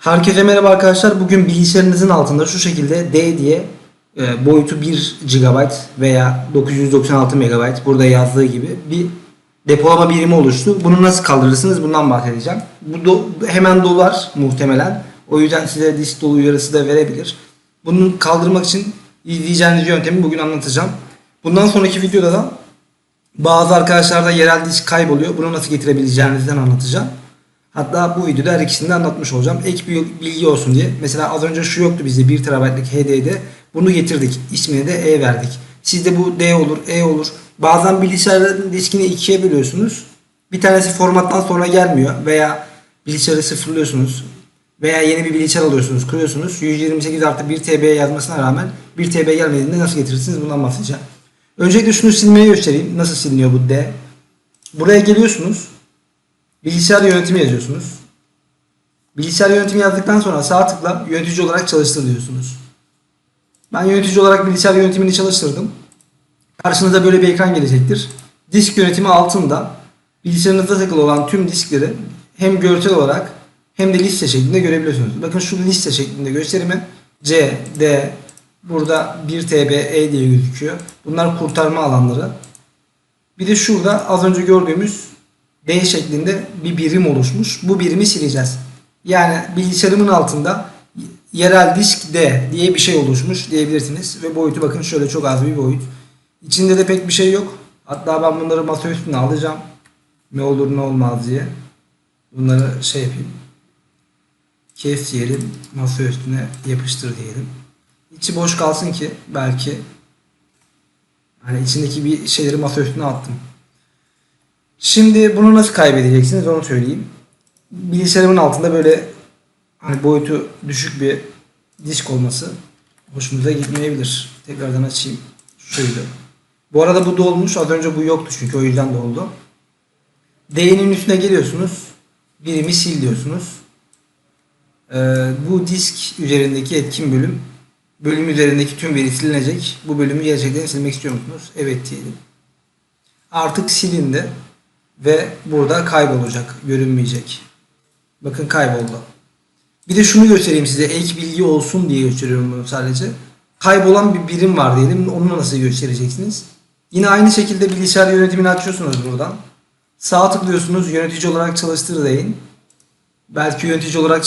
Herkese merhaba arkadaşlar. Bugün bilgisayarınızın altında şu şekilde D diye e, boyutu 1 GB veya 996 MB burada yazdığı gibi bir depolama birimi oluştu. Bunu nasıl kaldırırsınız bundan bahsedeceğim. Bu do- hemen dolar muhtemelen. O yüzden size disk dolu uyarısı da verebilir. Bunu kaldırmak için izleyeceğiniz yöntemi bugün anlatacağım. Bundan sonraki videoda da bazı arkadaşlarda yerel disk kayboluyor. Bunu nasıl getirebileceğinizden anlatacağım. Hatta bu videoda her ikisini de anlatmış olacağım. Ek bir bilgi olsun diye. Mesela az önce şu yoktu bizde 1 TB'lik HDD. Bunu getirdik. İsmine de E verdik. Sizde bu D olur, E olur. Bazen bilgisayarın diskini ikiye bölüyorsunuz. Bir tanesi formattan sonra gelmiyor veya bilgisayarı sıfırlıyorsunuz veya yeni bir bilgisayar alıyorsunuz, kuruyorsunuz. 128 artı 1 TB yazmasına rağmen 1 TB gelmediğinde nasıl getirirsiniz bundan bahsedeceğim. Öncelikle şunu silmeyi göstereyim. Nasıl siliniyor bu D? Buraya geliyorsunuz. Bilgisayar yönetimi yazıyorsunuz. Bilgisayar yönetimi yazdıktan sonra sağ tıkla yönetici olarak çalıştır diyorsunuz. Ben yönetici olarak bilgisayar yönetimini çalıştırdım. Karşınıza böyle bir ekran gelecektir. Disk yönetimi altında bilgisayarınızda takılı olan tüm diskleri hem görsel olarak hem de liste şeklinde görebiliyorsunuz. Bakın şu liste şeklinde gösterimi C, D, burada 1 TB, E diye gözüküyor. Bunlar kurtarma alanları. Bir de şurada az önce gördüğümüz D şeklinde bir birim oluşmuş. Bu birimi sileceğiz. Yani bilgisayarımın altında yerel disk D diye bir şey oluşmuş diyebilirsiniz. Ve boyutu bakın şöyle çok az bir boyut. İçinde de pek bir şey yok. Hatta ben bunları masa üstüne alacağım. Ne olur ne olmaz diye. Bunları şey yapayım. Kes diyelim. Masa üstüne yapıştır diyelim. İçi boş kalsın ki belki hani içindeki bir şeyleri masa üstüne attım. Şimdi bunu nasıl kaybedeceksiniz onu söyleyeyim. Bilgisayarımın altında böyle hani boyutu düşük bir disk olması hoşumuza gitmeyebilir. Tekrardan açayım. Şöyle. Bu arada bu dolmuş. Az önce bu yoktu çünkü o yüzden doldu. D'nin üstüne geliyorsunuz. Birimi sil diyorsunuz. Ee, bu disk üzerindeki etkin bölüm bölüm üzerindeki tüm veri silinecek. Bu bölümü gerçekten silmek istiyor musunuz? Evet diyelim. Artık silindi ve burada kaybolacak, görünmeyecek. Bakın kayboldu. Bir de şunu göstereyim size ek bilgi olsun diye gösteriyorum bunu sadece. Kaybolan bir birim var diyelim. Onu nasıl göstereceksiniz? Yine aynı şekilde bilgisayar yönetimini açıyorsunuz buradan. Sağ tıklıyorsunuz yönetici olarak çalıştır deyin. Belki yönetici olarak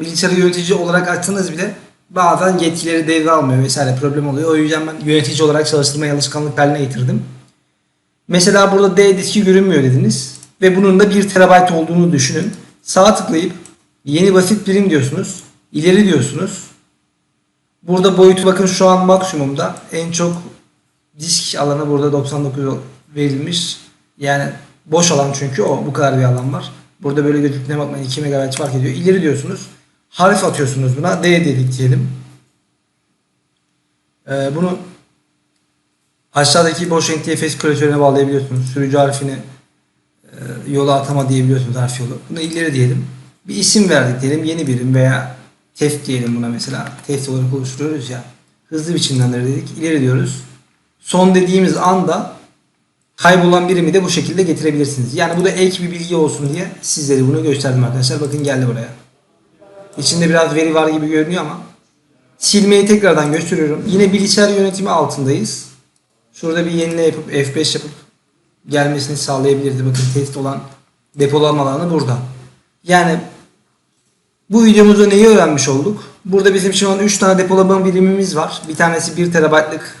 bilgisayarı yönetici olarak açsanız bile bazen yetkileri devre almıyor vesaire problem oluyor. O yüzden ben yönetici olarak çalıştırmayı alışkanlık haline getirdim. Mesela burada D diski görünmüyor dediniz. Ve bunun da 1 TB olduğunu düşünün. Sağ tıklayıp yeni basit birim diyorsunuz. İleri diyorsunuz. Burada boyutu bakın şu an maksimumda. En çok disk alanı burada 99 verilmiş. Yani boş alan çünkü o. Bu kadar bir alan var. Burada böyle gözüktüğüne bakmayın 2 MB fark ediyor. İleri diyorsunuz. Harf atıyorsunuz buna. D dedik diyelim. Ee, bunu Aşağıdaki boş NTFS klasörüne bağlayabiliyorsunuz. Sürücü harfini e, yola atama diyebiliyorsunuz harf yolu. Bunu ileri diyelim. Bir isim verdik diyelim. Yeni birim veya test diyelim buna mesela. Test olarak oluşturuyoruz ya. Hızlı biçimdenleri dedik. İleri diyoruz. Son dediğimiz anda kaybolan birimi de bu şekilde getirebilirsiniz. Yani bu da ek bir bilgi olsun diye sizlere bunu gösterdim arkadaşlar. Bakın geldi buraya. İçinde biraz veri var gibi görünüyor ama silmeyi tekrardan gösteriyorum. Yine bilgisayar yönetimi altındayız. Şurada bir yenile yapıp F5 yapıp gelmesini sağlayabilirdi. Bakın test olan depolama alanı burada. Yani bu videomuzda neyi öğrenmiş olduk? Burada bizim şu an 3 tane depolama birimimiz var. Bir tanesi 1 TB'lık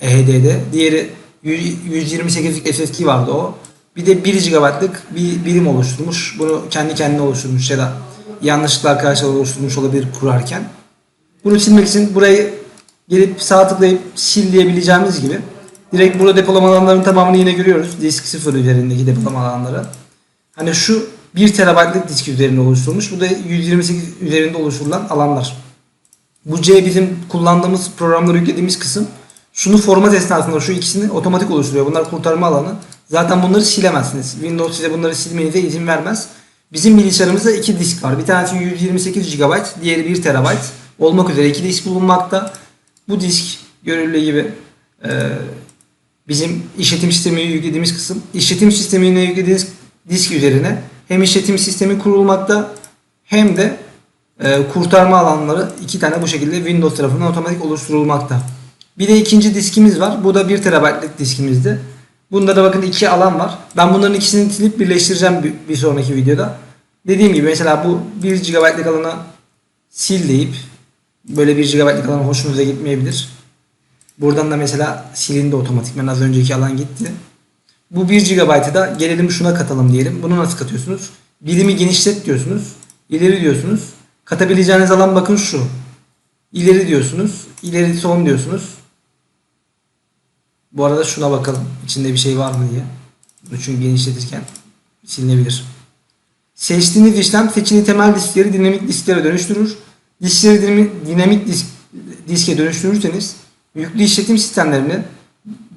HDD. Diğeri 128'lik SSD vardı o. Bir de 1 GB'lık bir birim oluşturmuş. Bunu kendi kendine oluşturmuş ya da yanlışlıkla arkadaşlar oluşturmuş olabilir kurarken. Bunu silmek için burayı gelip sağ tıklayıp sil diyebileceğimiz gibi direkt burada depolama alanlarının tamamını yine görüyoruz. Disk 0 üzerindeki depolama alanları. Hani şu 1 TB'lık disk üzerinde oluşturulmuş. Bu da 128 üzerinde oluşturulan alanlar. Bu C bizim kullandığımız programları yüklediğimiz kısım. Şunu format esnasında şu ikisini otomatik oluşturuyor. Bunlar kurtarma alanı. Zaten bunları silemezsiniz. Windows size bunları silmenize izin vermez. Bizim bilgisayarımızda iki disk var. Bir tanesi 128 GB, diğeri 1 TB olmak üzere iki disk bulunmakta. Bu disk görüldüğü gibi e, bizim işletim sistemi yüklediğimiz kısım. İşletim sistemine yüklediğiniz disk üzerine hem işletim sistemi kurulmakta hem de Ee, kurtarma alanları iki tane bu şekilde Windows tarafından otomatik oluşturulmakta. Bir de ikinci diskimiz var. Bu da 1 TB'lık diskimizdi. Bunda da bakın iki alan var. Ben bunların ikisini silip birleştireceğim bir, bir sonraki videoda. Dediğim gibi mesela bu 1 GB'lık alanı sil deyip böyle 1 GB'lık alan hoşunuza gitmeyebilir. Buradan da mesela silindi otomatikman az önceki alan gitti. Bu 1 GB'ı da gelelim şuna katalım diyelim. Bunu nasıl katıyorsunuz? Birimi genişlet diyorsunuz. İleri diyorsunuz. Katabileceğiniz alan bakın şu. İleri diyorsunuz. İleri son diyorsunuz. Bu arada şuna bakalım. İçinde bir şey var mı diye. Bunu çünkü genişletirken silinebilir. Seçtiğiniz işlem seçili temel diskleri dinamik disklere dönüştürür. Diskleri dinamik, disk, diske dönüştürürseniz yüklü işletim sistemlerini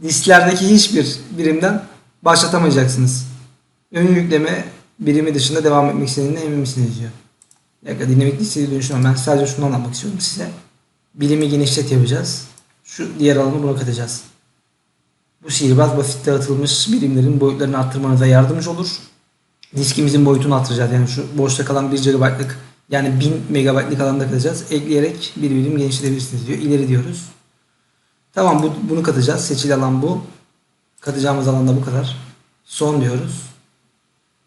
disklerdeki hiçbir birimden başlatamayacaksınız. Ön yükleme birimi dışında devam etmek istediğinden emin misiniz diyor. Dakika dinamik diskleri dönüştürme. Ben sadece şunu anlatmak istiyorum size. Birimi genişlet yapacağız. Şu diğer alanı buna katacağız. Bu sihirbaz basit dağıtılmış birimlerin boyutlarını arttırmanıza yardımcı olur. Diskimizin boyutunu arttıracağız. Yani şu boşta kalan 1 GB'lık yani 1000 MB'lık alanda katacağız. Ekleyerek bir birim genişletebilirsiniz diyor. İleri diyoruz. Tamam bu, bunu katacağız. Seçili alan bu. Katacağımız alan da bu kadar. Son diyoruz.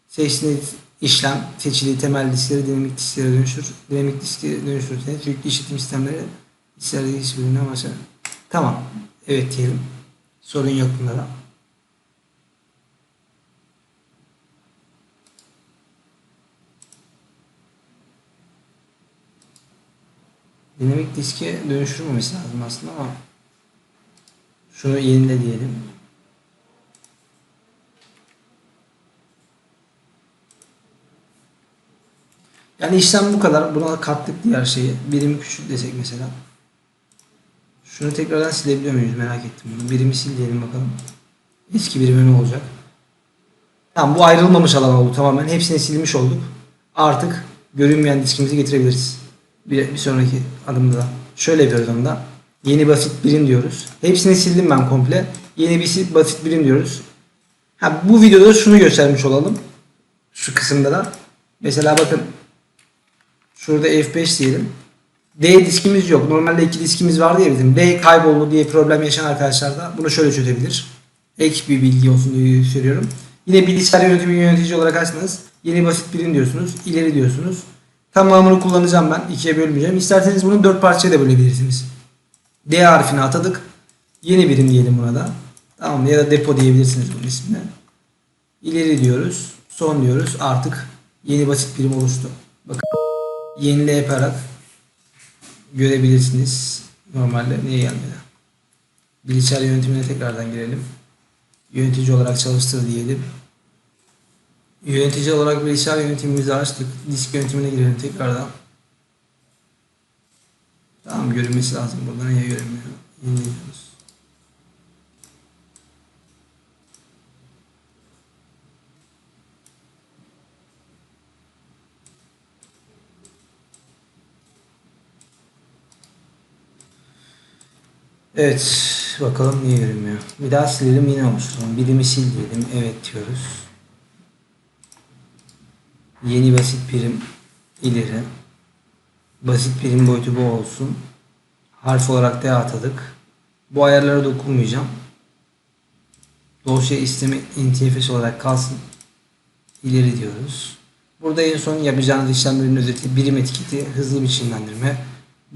Seçtiğiniz işlem seçili temel diskleri dinamik disklere dönüştür. Dinamik diske dönüştürürseniz yüklü işletim sistemleri disklerdeki hiçbirinden başlar. Tamam. Evet diyelim. Sorun yok bunda Dinamik diske dönüştürmemesi lazım aslında ama şunu yenile diyelim. Yani işlem bu kadar. Buna kattık diğer şeyi. Birimi küçült desek mesela. Şunu tekrardan silebiliyor muyuz merak ettim bunu. Birimi sil diyelim bakalım. Eski birime ne olacak? Tamam bu ayrılmamış alan oldu tamamen. Hepsini silmiş olduk. Artık görünmeyen diskimizi getirebiliriz. Bir, bir sonraki adımda da. Şöyle yapıyoruz onu. Yeni basit birim diyoruz. Hepsini sildim ben komple. Yeni bir basit birim diyoruz. Ha, bu videoda şunu göstermiş olalım. Şu kısımda da. Mesela bakın. Şurada F5 diyelim. D diskimiz yok. Normalde iki diskimiz vardı ya bizim. D kayboldu diye problem yaşayan arkadaşlar da bunu şöyle çözebilir. Ek bir bilgi olsun diye söylüyorum. Yine bilgisayar yönetimi yönetici olarak açtınız. Yeni basit birim diyorsunuz. ileri diyorsunuz. Tamamını kullanacağım ben. ikiye bölmeyeceğim. İsterseniz bunu dört parçaya da bölebilirsiniz. D harfini atadık. Yeni birim diyelim buna da. Tamam? Ya da depo diyebilirsiniz bunun ismine. İleri diyoruz. Son diyoruz. Artık yeni basit birim oluştu. Bakın. Yenile yaparak görebilirsiniz. Normalde niye gelmedi? Bilgisayar yönetimine tekrardan girelim. Yönetici olarak çalıştır diyelim. Yönetici olarak bilgisayar yönetimimizi açtık. Disk yönetimine girelim tekrardan. Tamam görünmesi lazım. Burada niye görünmüyor? Yeniliyoruz. Evet. Bakalım niye görünmüyor. Bir daha silelim yine oluşturalım. Birimi sil diyelim. Evet diyoruz. Yeni basit birim ileri. Basit birim boyutu bu olsun. Harf olarak D atadık. Bu ayarlara dokunmayacağım. Dosya isteme NTFS olarak kalsın. İleri diyoruz. Burada en son yapacağınız işlemlerin özeti birim etiketi, hızlı biçimlendirme,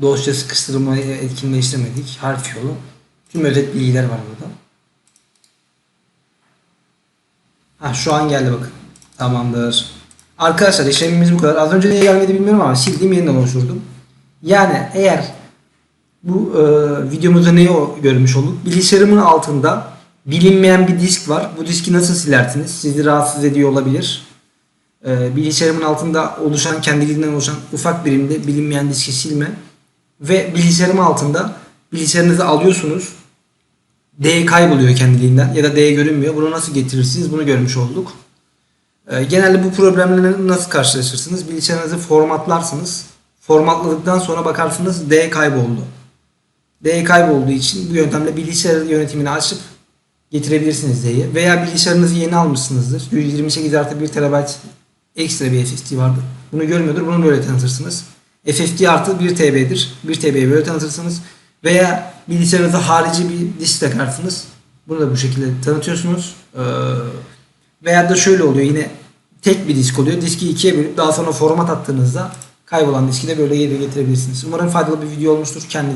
dosya sıkıştırmayı etkinleştirmedik, harf yolu. Tüm özet bilgiler var burada. Ha şu an geldi bakın. Tamamdır. Arkadaşlar işlemimiz bu kadar. Az önce niye gelmedi bilmiyorum ama sildim yeniden oluşturdum. Yani eğer bu e, videomuzda neyi görmüş olduk? Bilgisayarımın altında bilinmeyen bir disk var. Bu diski nasıl silersiniz? Sizi rahatsız ediyor olabilir. E, bilgisayarımın altında oluşan, kendiliğinden oluşan ufak birimde bilinmeyen diski silme. Ve bilgisayarım altında bilgisayarınızı alıyorsunuz. D kayboluyor kendiliğinden ya da D görünmüyor. Bunu nasıl getirirsiniz? Bunu görmüş olduk. Ee, Genelde bu problemlerle nasıl karşılaşırsınız? Bilgisayarınızı formatlarsınız. Formatladıktan sonra bakarsınız D kayboldu. D kaybolduğu için bu yöntemle bilgisayar yönetimini açıp getirebilirsiniz D'yi. Veya bilgisayarınızı yeni almışsınızdır. 128 artı 1 TB ekstra bir SSD vardır. Bunu görmüyordur. Bunu böyle tanıtırsınız. SSD artı 1 TB'dir. 1 TB'ye böyle tanıtırsınız. Veya bilgisayarınıza harici bir disk takarsınız. Bunu da bu şekilde tanıtıyorsunuz. Ee, veya da şöyle oluyor yine tek bir disk oluyor. Diski ikiye bölüp daha sonra format attığınızda kaybolan diski de böyle geri getirebilirsiniz. Umarım faydalı bir video olmuştur. Kendinize